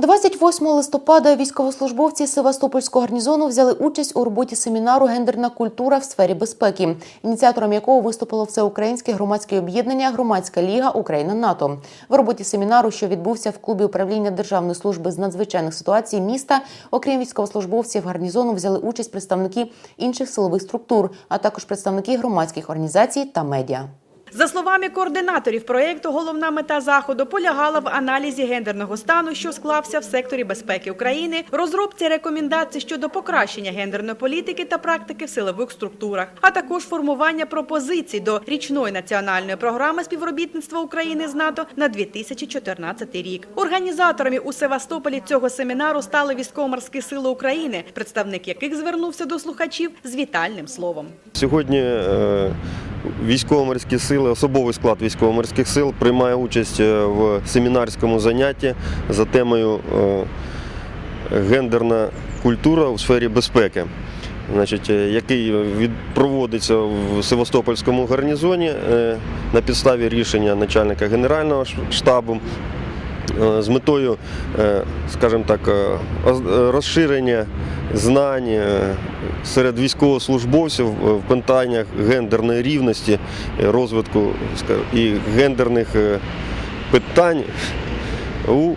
28 листопада військовослужбовці Севастопольського гарнізону взяли участь у роботі семінару Гендерна культура в сфері безпеки, ініціатором якого виступило всеукраїнське громадське об'єднання Громадська ліга Україна НАТО. В роботі семінару, що відбувся в клубі управління Державної служби з надзвичайних ситуацій міста, окрім військовослужбовців гарнізону, взяли участь представники інших силових структур, а також представники громадських організацій та медіа. За словами координаторів проєкту, головна мета заходу полягала в аналізі гендерного стану, що склався в секторі безпеки України, розробці рекомендацій щодо покращення гендерної політики та практики в силових структурах, а також формування пропозицій до річної національної програми співробітництва України з НАТО на 2014 рік. Організаторами у Севастополі цього семінару стали військово-морські сили України, представник яких звернувся до слухачів з вітальним словом. Сьогодні е, військово-морські сили, особовий склад військово-морських сил приймає участь е, в семінарському занятті за темою е, гендерна культура у сфері безпеки. Значить, е, який проводиться в Севастопольському гарнізоні на підставі рішення начальника Генерального штабу з метою, е, скажімо так, е, оз- е, розширення знань е, серед військовослужбовців е, в питаннях гендерної рівності, е, розвитку і гендерних е, питань у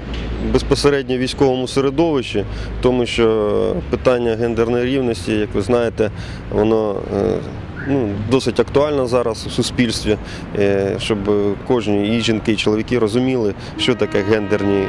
безпосередньо військовому середовищі, тому що питання гендерної рівності, як ви знаєте, воно е, ну, досить актуальна зараз у суспільстві, е, щоб кожні і жінки, і чоловіки розуміли, що таке гендерні,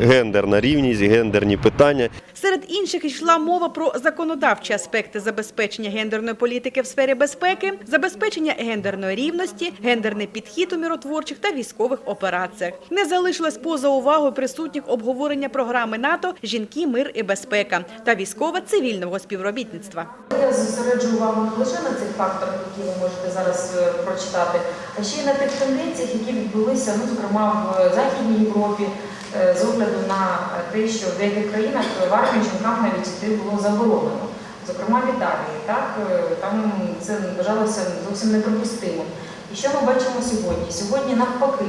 гендерна рівність, гендерні питання. Серед інших йшла мова про законодавчі аспекти забезпечення гендерної політики в сфері безпеки, забезпечення гендерної рівності, гендерний підхід у міротворчих та військових операціях. Не залишилось поза увагою присутніх обговорення програми НАТО Жінки, мир і безпека та військово-цивільного співробітництва. Я зосереджу увагу не лише на цих факторах, які ви можете зараз е, прочитати, а ще й на тих тенденціях, які відбулися, ну, зокрема, в Західній Європі, е, з огляду на те, що в деяких країнах в армію жінкам навіть йти було заборонено. Зокрема, в Італії, так, е, там це вважалося зовсім неприпустимим. І що ми бачимо сьогодні? Сьогодні навпаки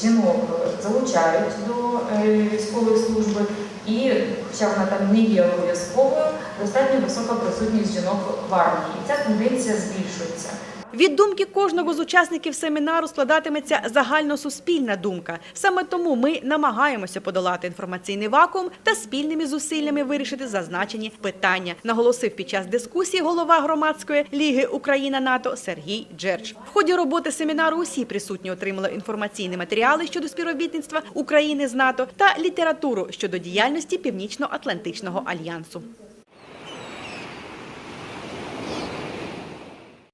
жінок е, залучають до е, військової служби, і, хоча вона там не є обов'язковою, достатньо висока присутність жінок в армії. І ця тенденція збільшується. Від думки кожного з учасників семінару складатиметься загальносуспільна думка. Саме тому ми намагаємося подолати інформаційний вакуум та спільними зусиллями вирішити зазначені питання, наголосив під час дискусії голова громадської ліги Україна НАТО Сергій Джерч. В ході роботи семінару усі присутні отримали інформаційні матеріали щодо співробітництва України з НАТО та літературу щодо діяльності Північно-Атлантичного альянсу.